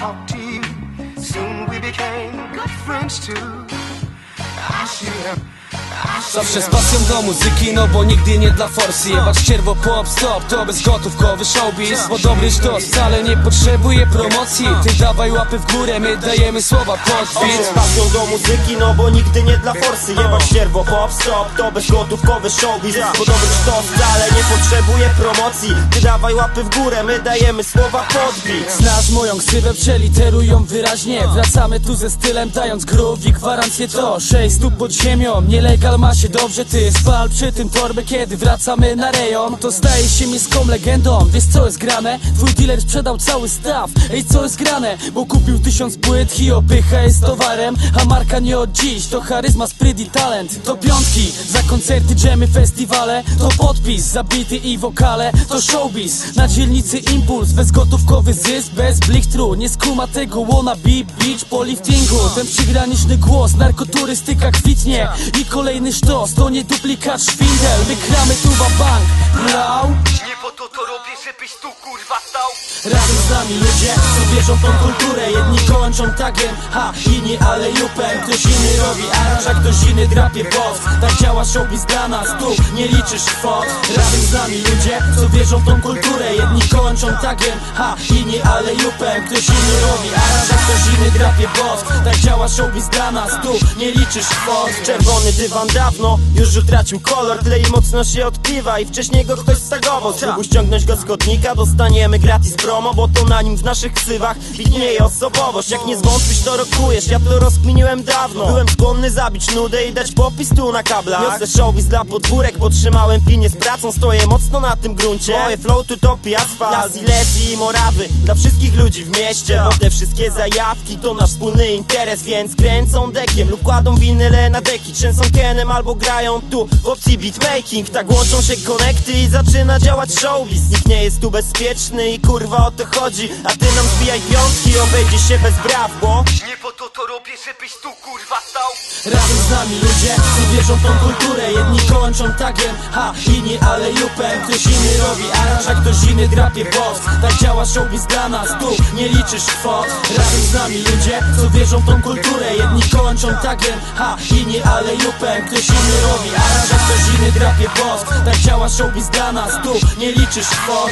talk to you. Soon we became good friends too. I should have. Zawsze z pasją do muzyki, no bo nigdy nie dla forsy. Jebać ścierwo pop stop, to bezgotówkowy showbiz. Bo dobry sztos wcale nie potrzebuje promocji. Ty dawaj łapy w górę, my dajemy słowa pod Z pasją do muzyki, no bo nigdy nie dla forsy. Jebać ścierwo, pop, stop, to bezgotówkowy showbiz. Bo dobry to wcale nie potrzebuje promocji. Ty dawaj łapy w górę, my dajemy słowa podbit Znasz moją ksywę, przeliteruj ją wyraźnie. Wracamy tu ze stylem, dając groove i gwarancję to. Sześć stóp pod ziemią, nielegal ma się dobrze Ty spal przy tym torbę, kiedy wracamy na rejon. To staje się miejską legendą, wiesz co jest grane? Twój dealer sprzedał cały staw, ej co jest grane? Bo kupił tysiąc płyt i opycha jest towarem A marka nie od dziś, to charyzma, spryt i talent. To piątki, za koncerty, dżemy, festiwale. To podpis, zabity i wokale To showbiz, na dzielnicy impuls Bezgotówkowy zysk, bez blichtru. Nie skuma tego wannabe beach po liftingu. Ten przygraniczny głos, narkoturystyka kwitnie I kolejny sztos, to nie duplikat szwindel. Wykramy tu bank, blau Nie po to to robię, żebyś tu kurwa stał. Razem z nami ludzie, co wierzą w tą kulturę. Jedni kończą tagiem, ha, inni ale jupem. Ktoś inny robi aranż, a ktoś inny drapie boss. Tak działa showbiz dla nas, tu nie liczysz kwot Razem z nami ludzie, wierzą w tą kulturę. Jedni kończą tagiem, ha, inni ale jupem. Ktoś inny robi aranż, a ktoś inny drapie boss Tak działa showbiz dla nas, tu nie liczysz kwot Czerwony dywan dawno już utracił kolor. Tyle i mocno się odpiwa i wcześniej go ktoś stagował. Spróbuj ściągnąć go z chodnika, dostaniemy gratis promo Bo to na nim w naszych ksywach widnieje osobowość. Jak nie zwątpisz to rokujesz, ja to rozkminiłem dawno. Byłem skłonny zabić nudę i dać popis tu na kablach. Niosę showbiz dla podwórek, podtrzymałem pilnie z pracą. Stoję mocno na tym gruncie Moje flow tu topi asfalt Dla Silesii i Morawy, dla wszystkich ludzi w mieście. Bo te wszystkie zajawki to nasz wspólny interes Więc kręcą dekiem lub kładą winyle na deki. Trzęsą kenem albo grają tu w opcji beatmaking. Tak łączą się konekty i zaczyna działać showbiz Nikt nie jest tu bezpieczny i kurwa o to chodzi. A ty nam zbijaj piątki, obejdzie się bez braw, bo Nie po to to robię, żebyś tu kurwa stał. Razem z nami ludzie, co wierzą w tą kulturę. Jedni kończą tagiem, ha, inni ale jupem. Ktoś inny robi aranż, a ktoś inny drapie boss Tak działa showbiz dla nas, tu nie liczysz kwot Razem z nami ludzie, co wierzą w tą kulturę. Jedni kończą tagiem, ha, inni ale jupem. Ktoś inny robi aranż, a ktoś inny drapie boss Tak działa showbiz dla nas, tu nie liczysz kwot